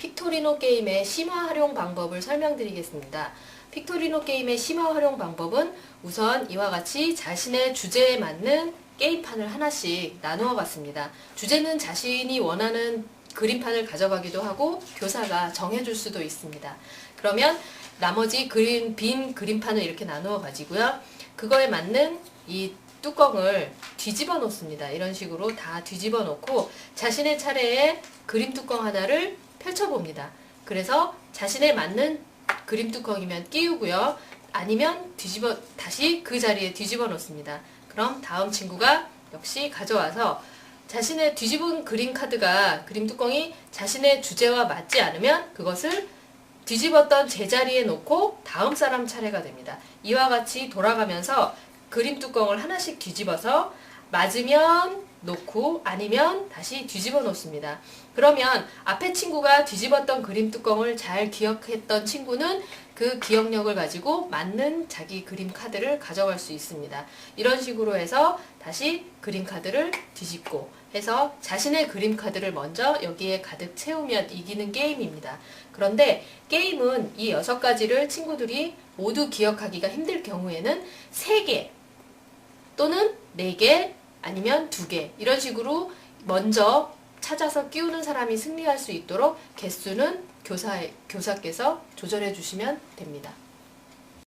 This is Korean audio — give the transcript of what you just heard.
픽토리노 게임의 심화 활용 방법을 설명드리겠습니다. 픽토리노 게임의 심화 활용 방법은 우선 이와 같이 자신의 주제에 맞는 게임판을 하나씩 나누어 봤습니다. 주제는 자신이 원하는 그림판을 가져가기도 하고 교사가 정해줄 수도 있습니다. 그러면 나머지 그림, 빈 그림판을 이렇게 나누어 가지고요. 그거에 맞는 이 뚜껑을 뒤집어 놓습니다. 이런 식으로 다 뒤집어 놓고 자신의 차례에 그림 뚜껑 하나를 펼쳐봅니다. 그래서 자신에 맞는 그림 뚜껑이면 끼우고요. 아니면 뒤집어 다시 그 자리에 뒤집어 놓습니다. 그럼 다음 친구가 역시 가져와서 자신의 뒤집은 그림 카드가 그림 뚜껑이 자신의 주제와 맞지 않으면 그것을 뒤집었던 제자리에 놓고 다음 사람 차례가 됩니다. 이와 같이 돌아가면서 그림 뚜껑을 하나씩 뒤집어서 맞으면 놓고 아니면 다시 뒤집어 놓습니다. 그러면 앞에 친구가 뒤집었던 그림 뚜껑을 잘 기억했던 친구는 그 기억력을 가지고 맞는 자기 그림 카드를 가져갈 수 있습니다. 이런 식으로 해서 다시 그림 카드를 뒤집고 해서 자신의 그림 카드를 먼저 여기에 가득 채우면 이기는 게임입니다. 그런데 게임은 이 여섯 가지를 친구들이 모두 기억하기가 힘들 경우에는 세개 또는 네개 아니면 두 개 이런 식으로 먼저 찾아서 끼우는 사람이 승리할 수 있도록 개수는 교사 교사께서 조절해 주시면 됩니다.